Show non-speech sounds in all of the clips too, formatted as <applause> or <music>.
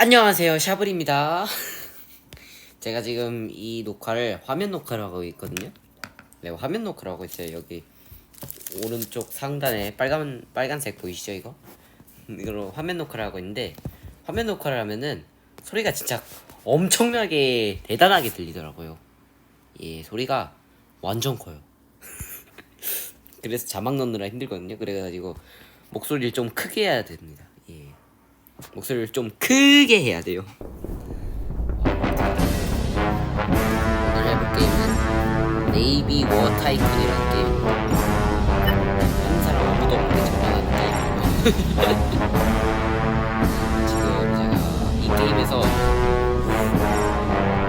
안녕하세요 샤블입니다. <laughs> 제가 지금 이 녹화를 화면 녹화를 하고 있거든요. 네 화면 녹화를 하고 있어요 여기. 오른쪽 상단에 빨간 빨간색 보이시죠 이거? <laughs> 이걸로 화면 녹화를 하고 있는데 화면 녹화를 하면은 소리가 진짜 엄청나게 대단하게 들리더라고요. 예 소리가 완전 커요. <laughs> 그래서 자막 넣느라 힘들거든요. 그래가지고 목소리를 좀 크게 해야 됩니다. 예 목소리를 좀 크게 해야 돼요. 오늘 해볼 게임은 네이비 워 타이쿤이라는 게임입니다. 한 사람 아무도 없는데 게임이고요. <laughs> 지금 제가 이 게임에서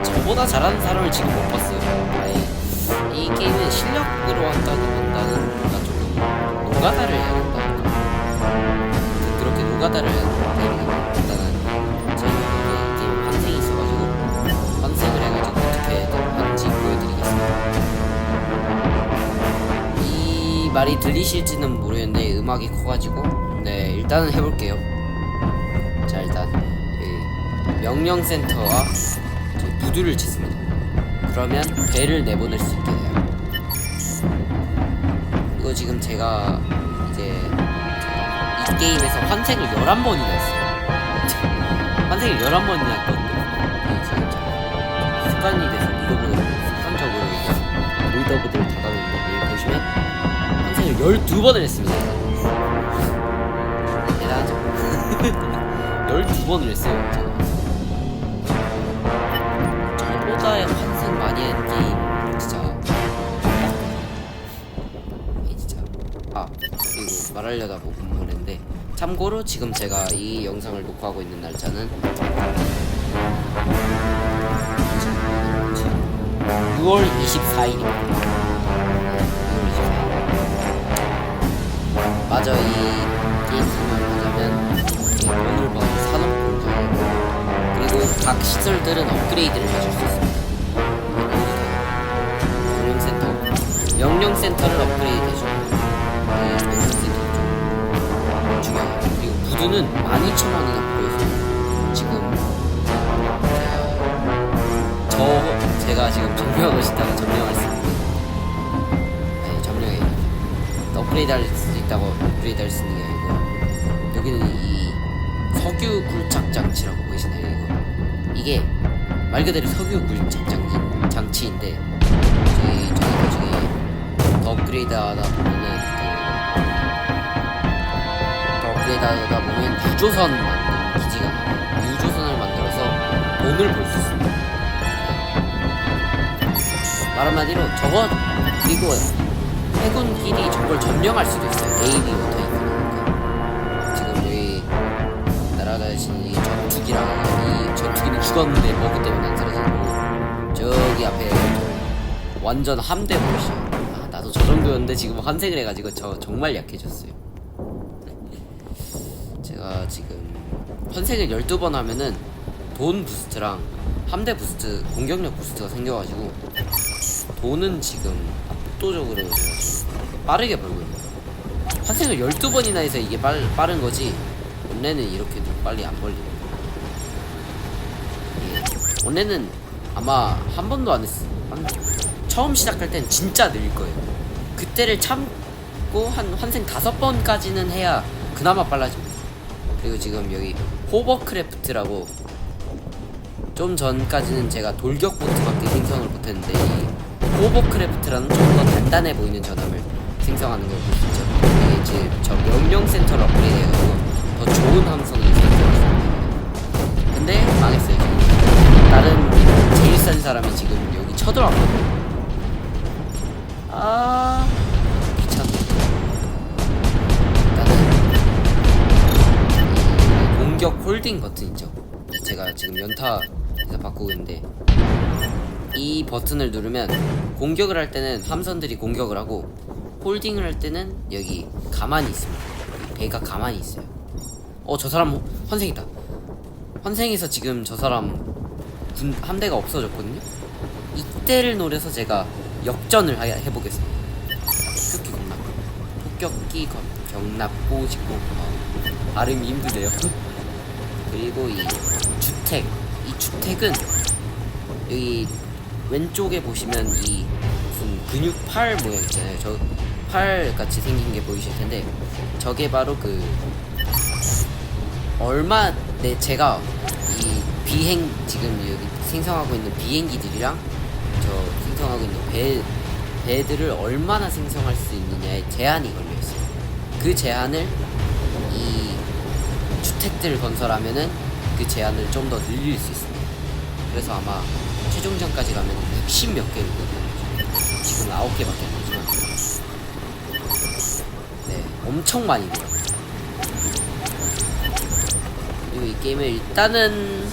저보다 잘하는 사람을 지금 못 봤어요. 이 게임은 실력으로 한다기보다는 뭔가 조금 노가다를 해야 된다. 해야 된다. 일단은 제가 게임 환생이 있어가지고 환생을 해가지고 어떻게 하는지 보여드리겠습니다. 이 말이 들리실지는 모르겠는데 음악이 커가지고 네 일단은 해볼게요. 자 일단 이 명령센터와 부두를 짓습니다. 그러면 배를 내보낼 수 있게 돼요. 이거 지금 제가 이제 이 게임에서 환생을 11번이나 했어요. <laughs> 환생을 11번이나 했거든요. 지금 제가 습관이 돼서 리더보드, 습관적으로 이제 리더보드를 닫아놓는데 여기 보시면 환생을 12번을 했습니다. 대단하죠? <laughs> 12번을 했어요, 제가. 저보다 환생 많이 한 게임, 진짜. 이 진짜. 아, 말하려다 뭐 본문인데 참고로 지금 제가 이 영상을 녹화하고 있는 날짜는 6월 24일입니다. 6월 24일. 맞아 이 게임 설명하자면 오늘 본 산업 공장 그리고 각 시설들은 업그레이드를 해줄 수 있습니다. 명령센터 명령센터를 업그레이드 해줍니다. 네, 명령센터 좀 중요해요. 부두는 12,000원이나 필요해서 지금 저 제가 지금 점령하고 싶다고 수 있는 네, 점령해 업그레이드 할 수 있다고 업그레이드 할 수 있는 게 아니고 여기는 이 석유 굴착 장치라고 보이시나요 이거? 이게 말 그대로 석유 굴착 장치, 장치인데 저희 저희 나중에 더 업그레이드 하다 보면은 하다 보면 유조선 만드는 기지가 나와요. 유조선을 만들어서 돈을 벌 수 있습니다. 말 한마디로 저거 그리고 해군끼리 저걸 점령할 수도 있어요. 네이비 워터이크니까 지금 여기 날아다니시는 이 전투기랑 이 전투기는 죽었는데 버그 때문에 안 사라지고 저기 앞에 완전 함대 보이시죠? 아 나도 저 정도였는데 지금 환생을 해가지고 저 정말 약해졌어요 환생을 12번 하면은 돈 부스트랑 함대 부스트 공격력 부스트가 생겨가지고 돈은 지금 압도적으로 빠르게 벌고 있는 거예요. 환생을 12번이나 해서 이게 빨, 빠른 거지 원래는 이렇게도 빨리 안 벌리고. 예. 원래는 아마 한 번도 안 했어. 한, 처음 시작할 땐 진짜 느릴 거예요. 그때를 참고 한 환생 다섯 번까지는 해야 그나마 빨라집니다. 그리고 지금 여기 호버크래프트라고 좀 전까지는 제가 돌격 보트밖에 생성을 못했는데 이 호버크래프트라는 좀 더 단단해 보이는 전함을 생성하는 걸 볼 수 있죠. 이게 이제 저 명령 센터를 업그레이드 해가지고 더 좋은 함선을 생성했습니다. 근데 망했어요 지금. 다른 제일 센 사람이 지금 여기 쳐들어왔거든요. 아 홀딩 버튼 있죠. 제가 지금 연타에서 바꾸고 있는데 이 버튼을 누르면 공격을 할 때는 함선들이 공격을 하고 홀딩을 할 때는 여기 가만히 있습니다. 배가 가만히 있어요. 어 저 사람 환생이다. 환생해서 지금 저 사람 군 함대가 없어졌거든요. 이때를 노려서 제가 역전을 하- 해보겠습니다. 폭격기 겁나. 폭격기 거- 경납 꼬집고 어, 발음이 힘드네요. <laughs> 그리고 이 주택 이 주택은 여기 왼쪽에 보시면 이 무슨 근육 팔 모양 있잖아요 저 팔 같이 생긴 게 보이실 텐데 저게 바로 그 얼마 내 제가 이 비행 지금 여기 생성하고 있는 비행기들이랑 저 생성하고 있는 배 배들을 얼마나 생성할 수 있느냐에 제한이 걸려 있어요. 그 제한을 이 주택들을 건설하면은 그 제한을 좀 더 늘릴 수 있습니다. 그래서 아마 최종전까지 가면 60 몇 개를 거든요 지금 9개밖에 안 되지만 네 엄청 많이 돼요. 그리고 이 게임을 일단은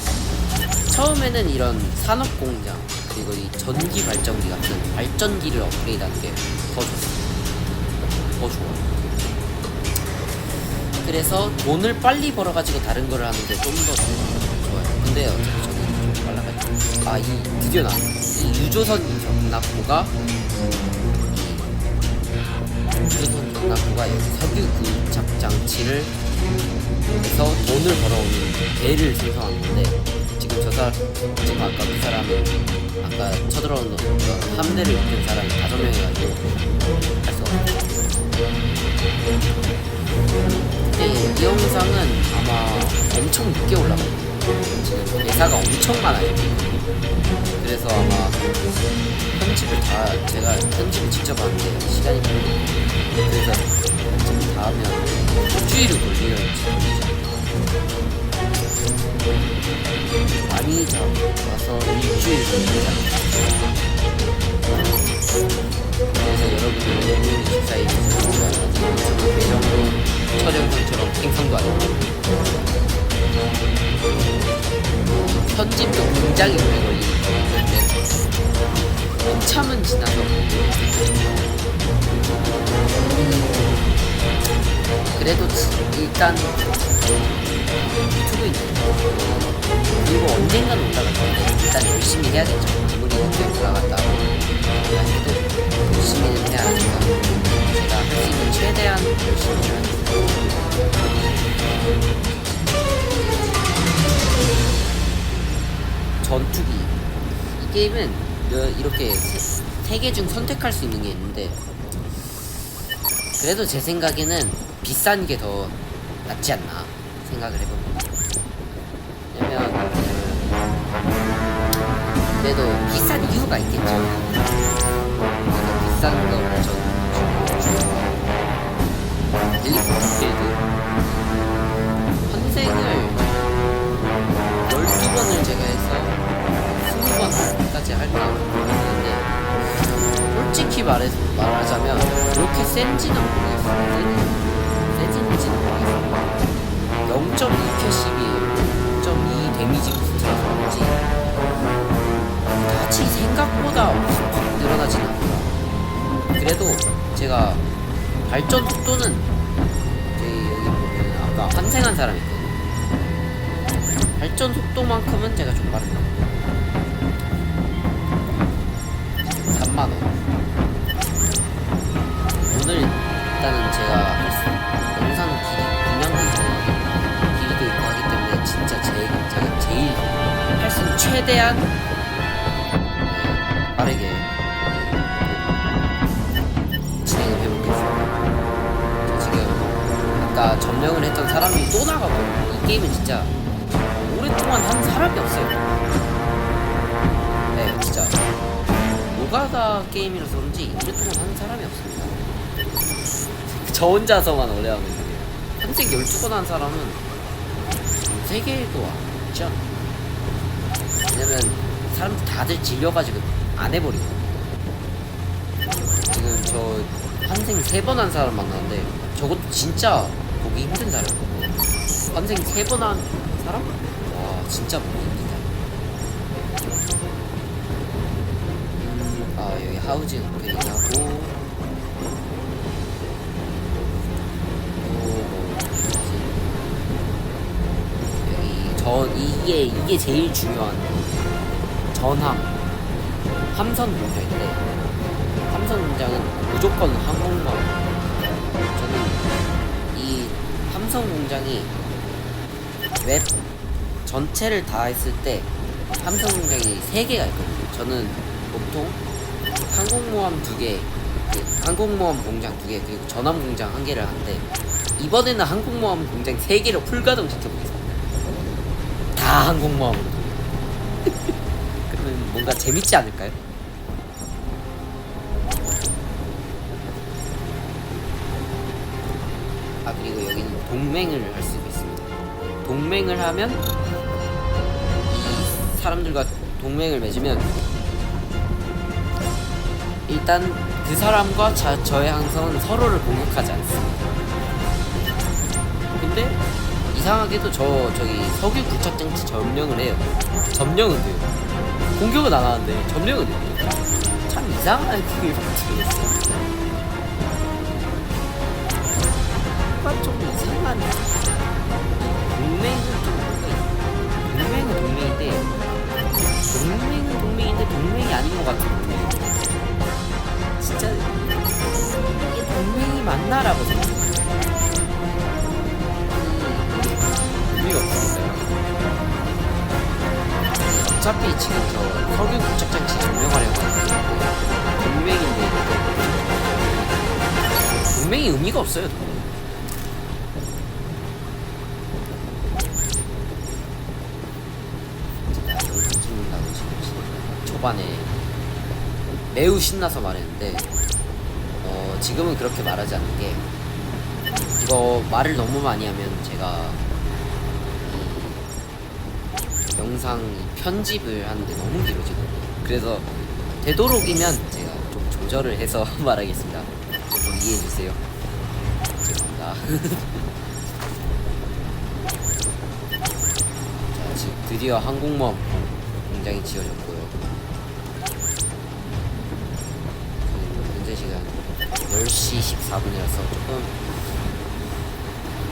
처음에는 이런 산업 공장 그리고 이 전기 발전기 같은 발전기를 업그레이드하는 게 더 좋습니다. 더 좋아요. 그래서 돈을 빨리 벌어가지고 다른 거를 하는 게 좀 더 좋아요. 근데 어차피 저는 좀 빨라가지고 아 이 드디어 나왔네. 이 유조선 전납부가 유조선 전납부가 여기 석유 구착 장치를 해서 돈을 벌어오는 배를 생성한 건데 지금 저 사람 지금 아까 그 사람은 아까 쳐들어온 그 함대를 이끈 사람이 다섯 명이가지고 할 수가 없어요. 근데 이 영상은 아마 엄청 늦게 올라가요. 지금 대사가 엄청 많아요. 그래서 아마 편집을 다 제가 편집을 직접 하는데 시간이 걸려요. 그래서 지금 다 하면 일주일을 걸리는지 많이 잡아서 일주일 걸리지 않을까. 그래서 여러분들 24일 저는 매정도 촬영상처럼 생성도 아니고 편집도 굉장히 오래 걸리는 거였는데 한참은 지나서 그래도 지- 일단 유튜브 있는 그리고 언젠간 올라갈 건데 일단 열심히 해야겠죠. 아무리 늦게 올라갔다 해도 하니까 제가 할 수 있는 최대한 열심히 해야겠어요 전투기 이 게임은 여- 이렇게 세 개 중 선택할 수 있는 게 있는데 그래도 제 생각에는 비싼 게 더 낫지 않나 생각을 해봅니다. 왜냐면 그, 그래도 비싼 이유가 있겠죠. 비싼 좋아해요. 헬리콥터 빌드 환생을 12번을 제가 해서 20번까지 할까 했는데 솔직히 말해, 말하자면 그렇게 센지는 모르겠어요. 센, 세진지는 모르겠어요. 0.2캐시기에요. 0.2 데미지 부스트라서 그런지 같이 생각보다 확 늘어나진 않더라. 그래도 제가 발전 속도는 저희 여기 보면 아까 환생한 사람이 있거든요. 발전 속도만큼은 제가 좀 빠른 것 같아요. 3만원. 오늘 일단은 제가 영상 길이, 분량도 있고, 길이도 있고 하기 때문에 진짜 제, 제가 제일 할 수 있는 최대한 했던 사람이 또 나가거든요. 이 게임은 진짜 오랫동안 한 사람이 없어요. 네, 진짜 노가다 게임이라서 그런지 오랫동안 한 사람이 없습니다. 저 혼자서만 오래 하고 있는 게 평생 12번 한 사람은 없지 않아. 왜냐면 사람들 다들 질려가지고 안 해버리거든요. 지금 저 환생 3번 한 사람 만났는데 저것도 진짜 보기 힘든 사람이거든요. 환생 3번 한 사람? 와 진짜 보기 힘들다. 아 여기 하우징 업그레이드 하고 여기 저 이게 이게 제일 중요한 전함 함선 공장인데 함선 공장은 무조건 항공만 저는 이 함선 공장이 웹 전체를 다 했을 때 삼성 공장이 3개가 있거든요. 저는 보통 항공모함 2개, 그 항공모함 공장 2개, 그리고 전함 공장 1개를 하는데 이번에는 항공모함 공장 3개로 풀가동 시켜보겠습니다. 다 항공모함으로. <laughs> 그러면 뭔가 재밌지 않을까요? 동맹을 할 수가 있습니다. 동맹을 하면 이 사람들과 동맹을 맺으면 일단 그 사람과 자, 저의 항성은 서로를 공격하지 않습니다. 근데 이상하게도 저 저기 석유 굴착장치 점령을 해요. 점령은 돼요. 공격은 안 하는데 점령은 돼요. 참 이상한 <laughs> 그게 들어있어 요. 뭔가 좀 이상한 동맹은 좀 동맹은 동맹인데 동맹은 동맹인데 동맹이 아닌 것 같은 동맹 진짜 이게 동맹이 맞나라고 생각해요 의미가 없으니까요 어차피 지금 저 석유 굴착장치 점령하려고 하는데 동맹인데. 동맹이 의미가 없어요 동맹. 영상 찍는다고 지금 초반에 매우 신나서 말했는데 어, 지금은 그렇게 말하지 않는 게 이거 말을 너무 많이 하면 제가 이 영상 이 편집을 하는데 너무 길어지거든요. 그래서 되도록이면 제가 좀 조절을 해서 <laughs> 말하겠습니다. 좀 이해해 주세요. 죄송합니다. <laughs> 드디어 항공모함 공장이 지어졌고요. 10시 14분이라서 조금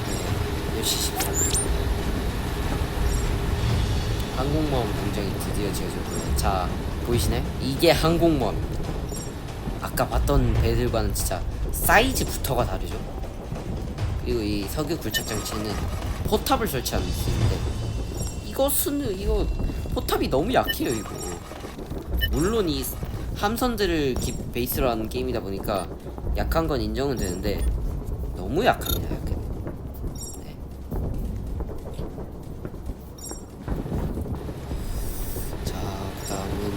네, 10시 14분. 항공모함 공장이 드디어 지어졌고요. 자, 보이시나요? 이게 항공모함입니다. 아까 봤던 배들과는 진짜 사이즈부터가 다르죠. 그리고 이 석유 굴착 장치는 포탑을 설치하는 수 있는데 이것은 이거 포탑이 너무 약해요 이거. 물론 이 함선들을 기, 베이스로 하는 게임이다 보니까 약한 건 인정은 되는데 너무 약합니다 약해. 네. 자 그다음은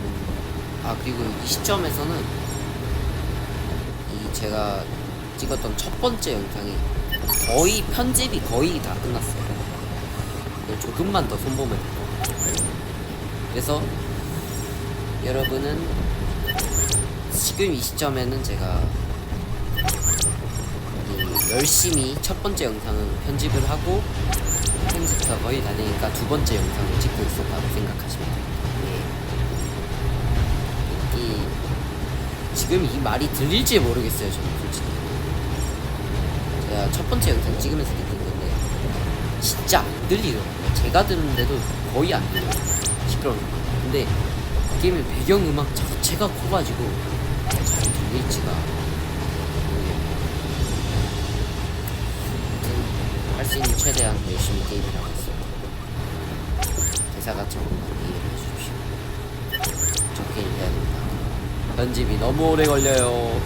아 그리고 이 시점에서는 이 제가 찍었던 첫 번째 영상이 거의 편집이 거의 다 끝났어요. 조금만 더 손보면 돼요. 그래서 여러분은 지금 이 시점에는 제가 이 열심히 첫 번째 영상은 편집을 하고 편집가 거의 다 되니까 두 번째 영상을 찍고 있었다고 생각하시면 돼요. 예. 이 지금 이 말이 들릴지 모르겠어요, 저는 솔직히. 제가 첫 번째 영상 찍으면서 느낀 건데 진짜 안 들리더라고요. 제가 듣는데도 거의 안 들려요. 시끄러운 거. 근데 게임의 배경음악 자체가 커가지고 잘 들릴지가 모르겠네요. 할 수 있는 최대한 열심히 게임을 하고 있어요. 대사가 조금만 이해해 주십시오. 좋게 해야 된다. 편집이 너무 오래 걸려요.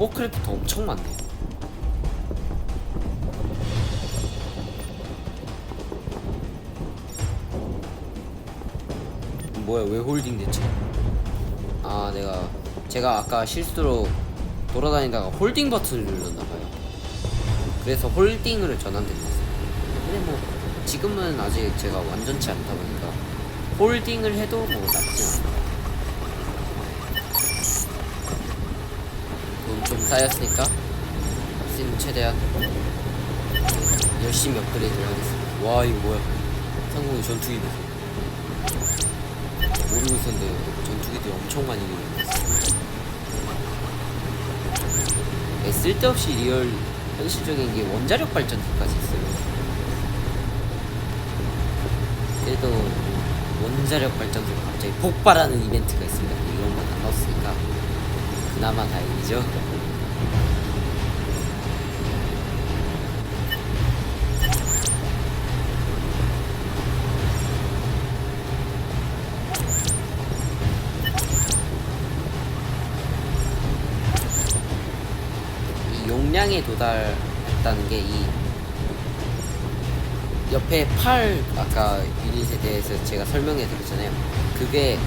버크래프트 엄청 많네. 뭐야 왜 홀딩 됐지 아 내가 제가 아까 실수로 돌아다니다가 홀딩 버튼을 눌렀나봐요. 그래서 홀딩으로 전환된 것 같습니다. 근데 뭐 지금은 아직 제가 완전치 않다 보니까 홀딩을 해도 뭐 나쁘진 않아요 쌓였으니까 수 있는 최대한 열심히 업그레이드를 하겠습니다. 와 이거 뭐야? 상공의 전투기들 모르고 있었는데 전투기들이 엄청 많이 일어났어. 네, 쓸데없이 리얼 현실적인 게 원자력 발전기까지 있어요. 그래도 원자력 발전기가 갑자기 폭발하는 이벤트가 있습니다. 이런 건 안 넣었으니까 그나마 다행이죠. 이 용량에 도달했다는 게 이 옆에 팔 아까 유닛에 대해서 제가 설명해 드렸잖아요. 그게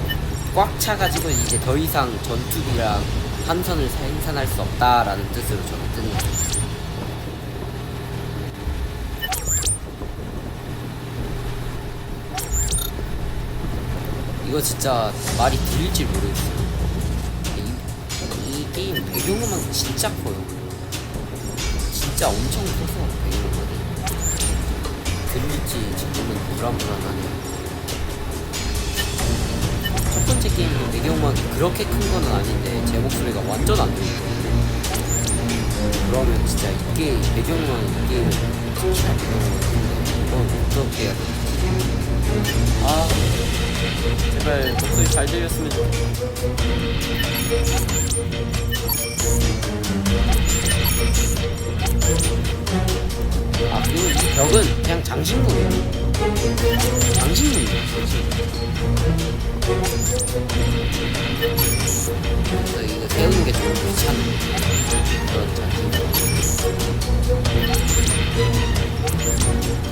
꽉 차가지고 이제 더 이상 전투기랑 함선을 생산할 수 없다라는 뜻으로 저는 거예요. 이거 진짜 말이 들릴지 모르겠어요. 이, 이 게임 배경음악이 진짜 커요. 진짜 엄청 커서 배경음악이 들릴지 지금은 불안불안하네요. 첫 번째 게임도 배경음악이 그렇게 큰 건 아닌데 제 목소리가 완전 안 들리거든요. 그러면 진짜 이게 배경음악이 이 게임은 진짜 배경음악인데 이건 어떻게 해야 되지? 아 제발 목소리 잘 들렸으면 좋겠다. 아 그리고 이 벽은 그냥 장신구예요. 장신구예요. 그래서 이거 세우는 게좀 장신구.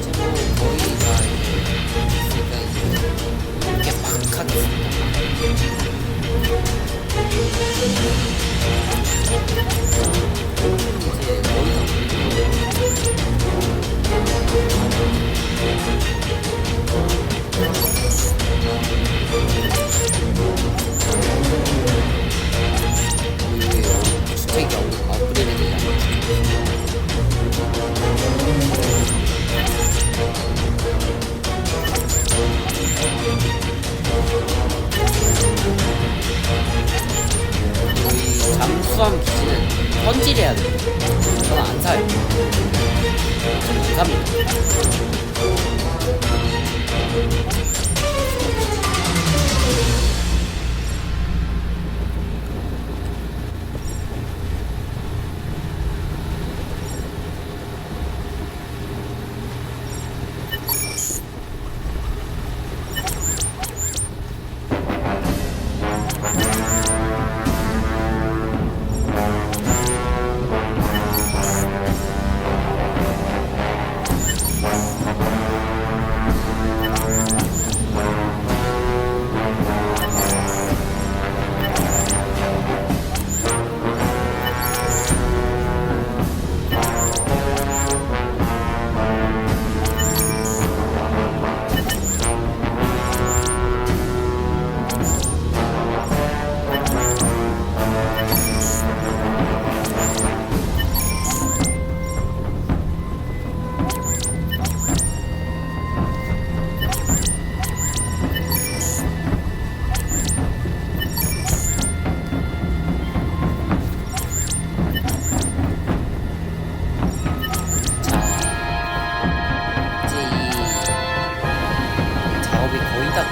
이제 뭐 거의 다 이제 이제 이렇게 막 하겠습니다. 이제 거의 다 업그레이드 되지 않았지. 여기 잠수함 기지는 현질해야 돼요. 저는 안 사요. 저는 안 삽니다.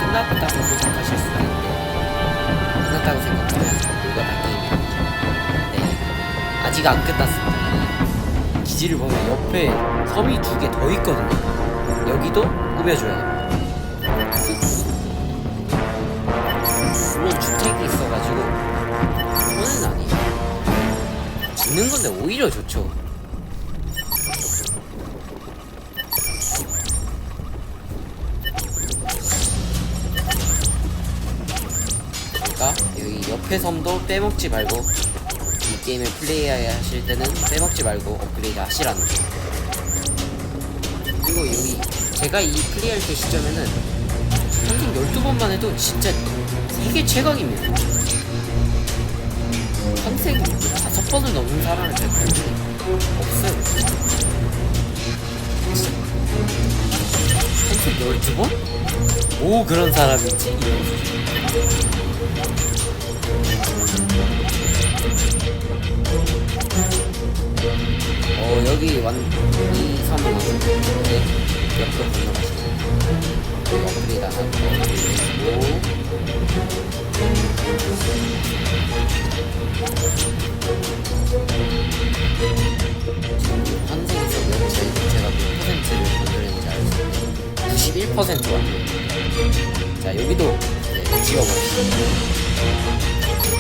끝났다고 생각하실 수가 있는데 끝났다고 생각하면 뭐가 다 게임인 거죠. 네, 아직 안 끝났습니다. 이 기지를 보면 옆에 섬이 두 개 더 있거든요. 여기도 꾸며줘야 됩니다. 물론 주택이 있어가지고 손해는 아니에요. 짓는 건데 오히려 좋죠. 옆에 섬도 빼먹지 말고 이 게임을 플레이하실 때는 빼먹지 말고 업그레이드 하시라는 거 그리고 여기 제가 이 플레이할 때 시점에는 평생 12번만 해도 진짜 세계 최강입니다 평생 5번을 넘는 사람을 제가 본 적이 없어요 평생 12번? 오 그런 사람이지? 어 여기 완이 섬이 왔는데 옆으로 건너가시네 여기 업그레이드 안 하고 지금 환생에서 몇 제, 제가 몇 퍼센트를 만들었는지 알 수 있는데 91% 왔네요 자 여기도 이제 지워버리시죠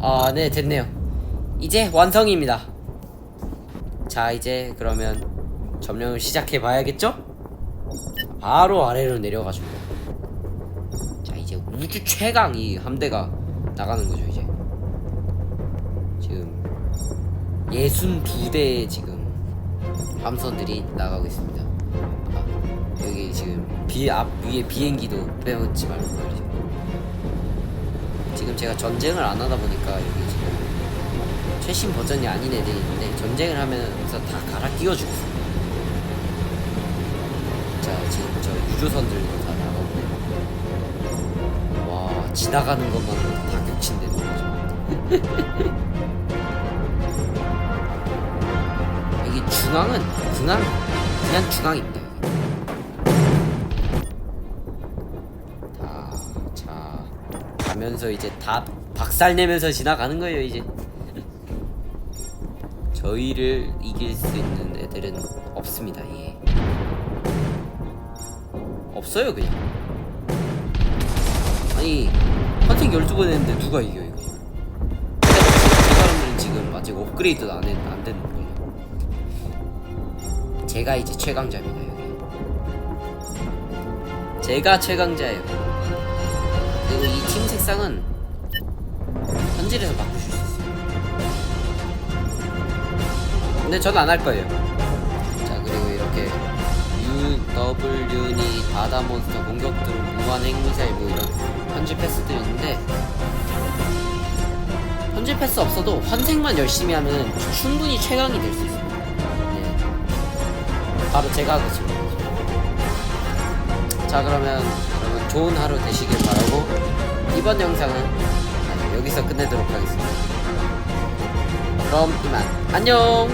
아, 네, 됐네요. 이제 완성입니다. 자, 이제 그러면 점령을 시작해 봐야겠죠? 바로 아래로 내려가지고. 자, 이제 우주 최강 이 함대가 나가는 거죠, 이제. 62대 지금 함선들이 나가고 있습니다. 아, 여기 지금 비 앞 위에 비행기도 빼먹지 말고 말이죠. 지금 제가 전쟁을 안 하다 보니까 여기 지금 최신 버전이 아닌 애들이 있는데 전쟁을 하면서 다 갈아 끼워 주고 있습니다. 자 지금 저 유조선들도 다 나가고 와 지나가는 것만으로 다 격친되는 거죠. 중앙은 그냥 그냥 중앙입니다. 여기. 다, 자, 가면서 이제 다 박살내면서 지나가는 거예요, 이제. <laughs> 저희를 이길 수 있는 애들은 없습니다, 예. 없어요, 그냥. 아니, 헌팅 12번 했는데 누가 이겨, 이거. 그 사람들은 지금 아직 업그레이드도 안, 했, 안 됐는 거예요. 제가 이제 최강자입니다, 여기. 제가 최강자예요. 그리고 이 팀 색상은 현질에서 바꾸실 수 있어요. 근데 저는 안 할 거예요. 자 그리고 이렇게 UW니 바다 몬스터 공격들 무한 핵미사일 뭐 이런 현질 패스들이 있는데 현질 패스 없어도 환생만 열심히 하면 충분히 최강이 될 수. 네. 바로 제가 하고 있습니다. 자 그러면 여러분 좋은 하루 되시길 바라고 이번 영상은 여기서 끝내도록 하겠습니다. 그럼 이만 안녕